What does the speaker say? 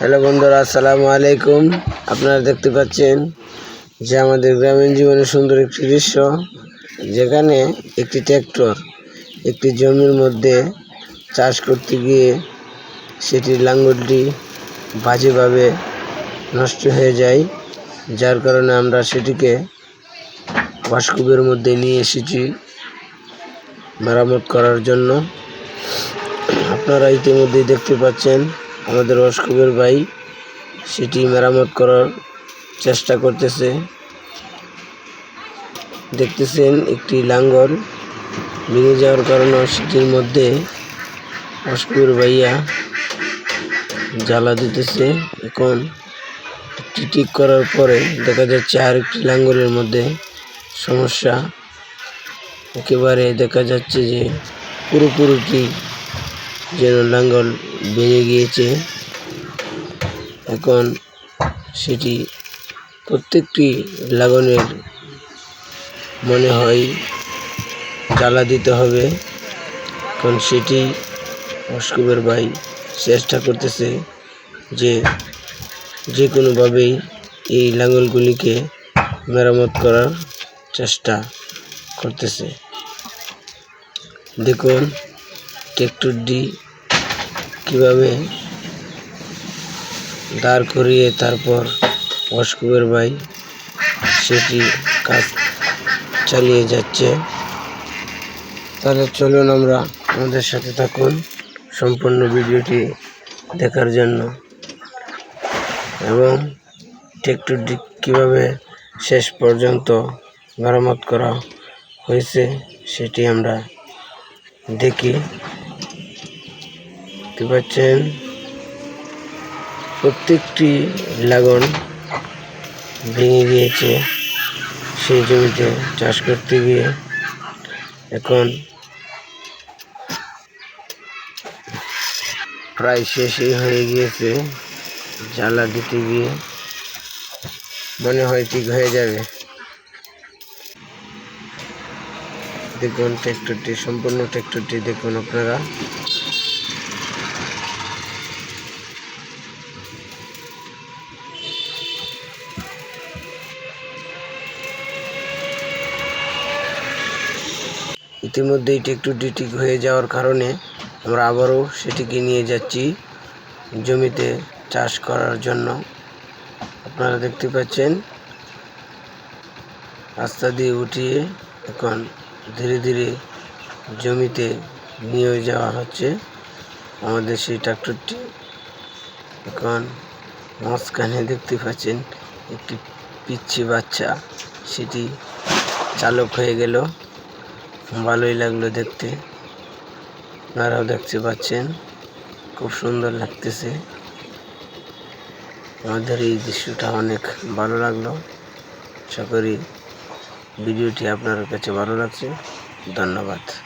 Hello বন্ধুরা, আসসালামু আলাইকুম। আপনারা দেখতে পাচ্ছেন যে আমাদের গ্রামীণ জীবনের সুন্দর একটি দৃশ্য, যেখানে একটি ট্র্যাক্টর একটি জমির মধ্যে চাষ করতে গিয়ে সেটির লাঙ্গলটি বাজেভাবে নষ্ট হয়ে যায়। যার কারণে আমরা সেটিকে বাসকূপের মধ্যে নিয়ে এসেছি মেরামত করার জন্য। আপনারা ইতিমধ্যেই দেখতে পাচ্ছেন আমাদের অস্কুবের ভাই, সেটি মেরামত করার চেষ্টা করতেছে। দেখতেছেন একটি লাঙ্গল ভেঙে যাওয়ার কারণে সেটির মধ্যে অস্কুবের ভাইয়া জ্বালা দিতেছে। এখন ঠিক করার পরে দেখা যাচ্ছে আর একটি লাঙ্গলের মধ্যে সমস্যা। একেবারে দেখা যাচ্ছে যে পুরোপুরিটি যেন লাঙ্গল ভেঙে গিয়েছে। এখন সেটি প্রত্যেকটি লাগানোর মনে হয় জ্বালা দিতে হবে। এখন সেটি অস্কুবের ভাই চেষ্টা করতেছে যে যে কোনোভাবেই এই লাঙ্গলগুলিকে মেরামত করার চেষ্টা করতেছে। দেখুন ট্রাক্টরটি কীভাবে দাঁড় করিয়ে তারপর অস্কুবের ভাই সেটি কাজ চালিয়ে যাচ্ছে। তাহলে চলুন আমরা আমাদের সাথে থাকুন সম্পূর্ণ ভিডিওটি দেখার জন্য। এবং ট্রাক্টরটি কীভাবে শেষ পর্যন্ত মেরামত করা হয়েছে সেটি আমরা দেখি। দেখতে পাচ্ছেন প্রত্যেকটি লাগন ভেঙে গিয়েছে। সেই জমিতে চাষ করতে গিয়ে এখন প্রায় শেষই হয়ে গিয়েছে। জ্বালা দিতে গিয়ে মনে হয় ঠিক হয়ে যাবে। দেখুন ট্র্যাক্টরটি সম্পূর্ণ ট্র্যাক্টরটি দেখুন আপনারা। ইতিমধ্যেই ট্র্যাক্টরটি ডিটিক হয়ে যাওয়ার কারণে আমরা আবারও সেটিকে নিয়ে যাচ্ছি জমিতে চাষ করার জন্য। আপনারা দেখতে পাচ্ছেন, রাস্তা দিয়ে উঠিয়ে এখন ধীরে ধীরে জমিতে নিয়ে যাওয়া হচ্ছে আমাদের সেই ট্রাক্টরটি। এখন মাঝখানে দেখতে পাচ্ছেন একটি পিচ্ছি বাচ্চা, সেটি চালক হয়ে গেল। ভালোই লাগল দেখতে। আপনারাও দেখতে পাচ্ছেন। খুব সুন্দর লাগতেছে। আমাদের এই দৃশ্যটা অনেক ভালো লাগল। আশা করি ভিডিওটি আপনার কাছে ভালো লাগছে। ধন্যবাদ।